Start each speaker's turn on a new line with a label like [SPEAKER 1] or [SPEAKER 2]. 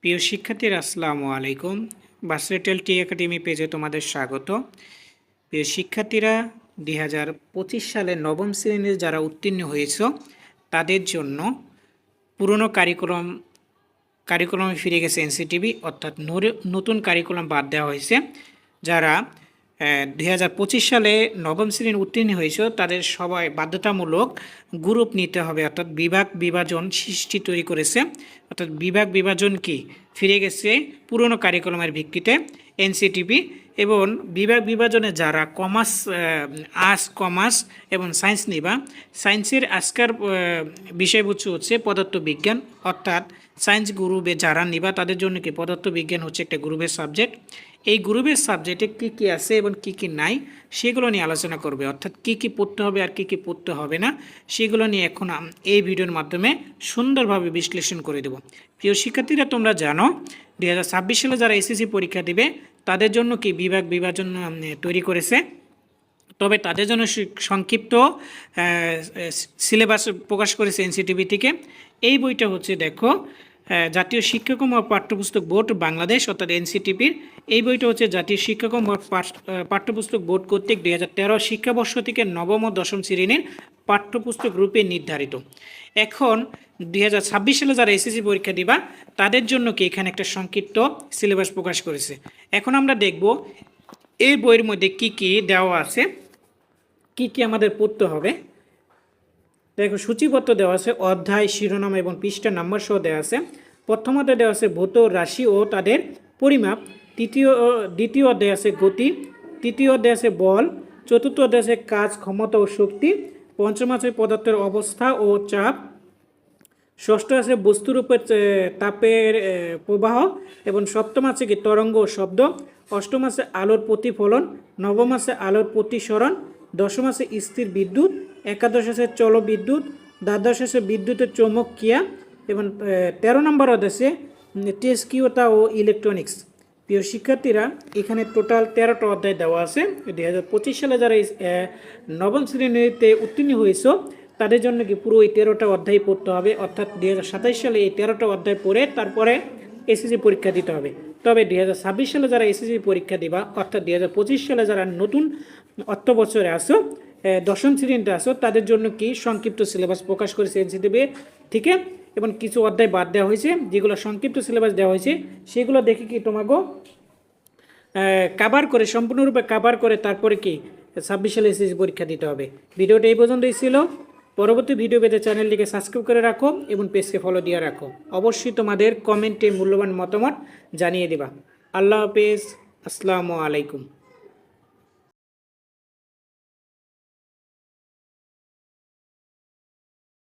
[SPEAKER 1] প্রিয় শিক্ষার্থীরা, আসসালামু আলাইকুম। বাসরেটেল টি একাডেমি পেজে তোমাদের স্বাগত। প্রিয় শিক্ষার্থীরা, দুই হাজার পঁচিশ সালে নবম শ্রেণির যারা উত্তীর্ণ হয়েছ, তাদের জন্য পুরনো কারিকুলাম, কারিকুলামে ফিরে গেছে এনসিটিভি, অর্থাৎ নতুন কারিকুলাম বাদ দেওয়া হয়েছে, যারা দুই হাজার পঁচিশ সালে নবম শ্রেণির উত্তীর্ণ হয়েছে তাদের সবাই বাধ্যতামূলক গ্রুপ নিতে হবে। অর্থাৎ বিভাগ বিভাজন সৃষ্টি তৈরি করেছে। অর্থাৎ বিভাগ বিভাজন কি? ফিরে গেছে পুরনো কারিকুলামের ভিত্তিতে এনসিটিভি এবং বিভাগ বিভাজনে যারা কমার্স আর্টস, কমার্স এবং সায়েন্স নিবা, সায়েন্সের আজকার বিষয়বস্তু হচ্ছে পদার্থবিজ্ঞান। অর্থাৎ সায়েন্স গ্রুপে যারা নিবা, তাদের জন্য কি পদার্থবিজ্ঞান হচ্ছে একটা গ্রুপের সাবজেক্ট এই গ্রুপের সাবজেক্টে কী কী আছে এবং কী কী নাই, সেগুলো নিয়ে আলোচনা করবে। অর্থাৎ কী কী পড়তে হবে আর কী কী পড়তে হবে না, সেগুলো নিয়ে এখন এই ভিডিওর মাধ্যমে সুন্দরভাবে বিশ্লেষণ করে দেব। প্রিয় শিক্ষার্থীরা, তোমরা জানো দু হাজার ছাব্বিশ সালে যারা এসএসসি পরীক্ষা দিবে তাদের জন্য কি বিভাগ বিভাজন তৈরি করেছে? তবে তাদের জন্য সংক্ষিপ্ত সিলেবাস প্রকাশ করেছে এনসিটিভি থেকে। এই বইটা হচ্ছে, দেখো জাতীয় শিক্ষাক্রম ও পাঠ্যপুস্তক বোর্ড বাংলাদেশ, অর্থাৎ এনসিটিপির এই বইটা হচ্ছে, জাতীয় শিক্ষাক্রম ও পাঠ্যপুস্তক বোর্ড কর্তৃক দুই হাজার তেরো শিক্ষাবর্ষ থেকে নবম ও দশম শ্রেণির পাঠ্যপুস্তক রূপে নির্ধারিত। এখন দুই হাজার ছাব্বিশ সালে যারা এসএসসি পরীক্ষা দিবা, তাদের জন্য কি এখানে একটা সংক্ষিপ্ত সিলেবাস প্রকাশ করেছে? এখন আমরা দেখব এই বইয়ের মধ্যে কি কি দেওয়া আছে, কি কি আমাদের পড়তে হবে। দেখো, সূচিপত্র দেওয়া আছে, অধ্যায়, শিরোনাম এবং পৃষ্ঠা নাম্বার সহ দেওয়া আছে। প্রথমত দেওয়া আছে ভৌত রাশি ও তাদের পরিমাপ। তৃতীয়, দ্বিতীয় অধ্যায় আছে গতি। তৃতীয় অধ্যায় আছে বল। চতুর্থ অধ্যায় আছে কাজ, ক্ষমতা ও শক্তি। পঞ্চম আছে পদার্থের অবস্থা ও চাপ। ষষ্ঠ আছে বস্তুর উপর তাপের প্রবাহ। এবং সপ্তম আছে কি? তরঙ্গ ও শব্দ। অষ্টম আছে আলোর প্রতিফলন। নবম আছে আলোর প্রতিসরণ। দশম আছে স্থির বিদ্যুৎ। একাদশ আছে চল বিদ্যুৎ। দ্বাদশ আছে বিদ্যুতের চৌম্বকীয়া এবং তেরো নম্বর আছে টেস্কিওতা ও ইলেকট্রনিক্স প্রিয় শিক্ষার্থীরা, এখানে টোটাল তেরোটা অধ্যায় দেওয়া আছে। দুই হাজার পঁচিশ সালে যারা নবম শ্রেণীতে উত্তীর্ণ হয়েছে, তাদের জন্য কি পুরো এই তেরোটা অধ্যায় পড়তে হবে? অর্থাৎ দুই সালে এই তেরোটা অধ্যায় পড়ে তারপরে এসএসসি পরীক্ষা দিতে হবে। তবে দুই হাজার ছাব্বিশ সালে যারা এসএসসি পরীক্ষা দিবা, অর্থাৎ দুই পঁচিশ সালে যারা নতুন অর্থ বছরে আসো দশম শ্রেণীতে আসো তাদের জন্য কি সংক্ষিপ্ত সিলেবাস প্রকাশ করেছে এনসিটিভি থেকে এবং কিছু অধ্যায় বাদ দেওয়া হয়েছে, যেগুলো সংক্ষিপ্ত সিলেবাস দেওয়া হয়েছে, সেগুলো দেখে কি তোমাকে কাভার করে, সম্পূর্ণরূপে কাভার করে তারপরে কি ছাব্বিশ সালে এসএসসি পরীক্ষা দিতে হবে। ভিডিওটা এই পর্যন্তই ছিল। পরবর্তী ভিডিও পেতে চ্যানেলটিকে সাবস্ক্রাইব করে রাখো এবং পেজকে ফলো দিয়ে রাখো। অবশ্যই তোমাদের কমেন্টে মূল্যবান মতামত জানিয়ে দিবা। আল্লাহ হাফেজ। আসসালামু আলাইকুম।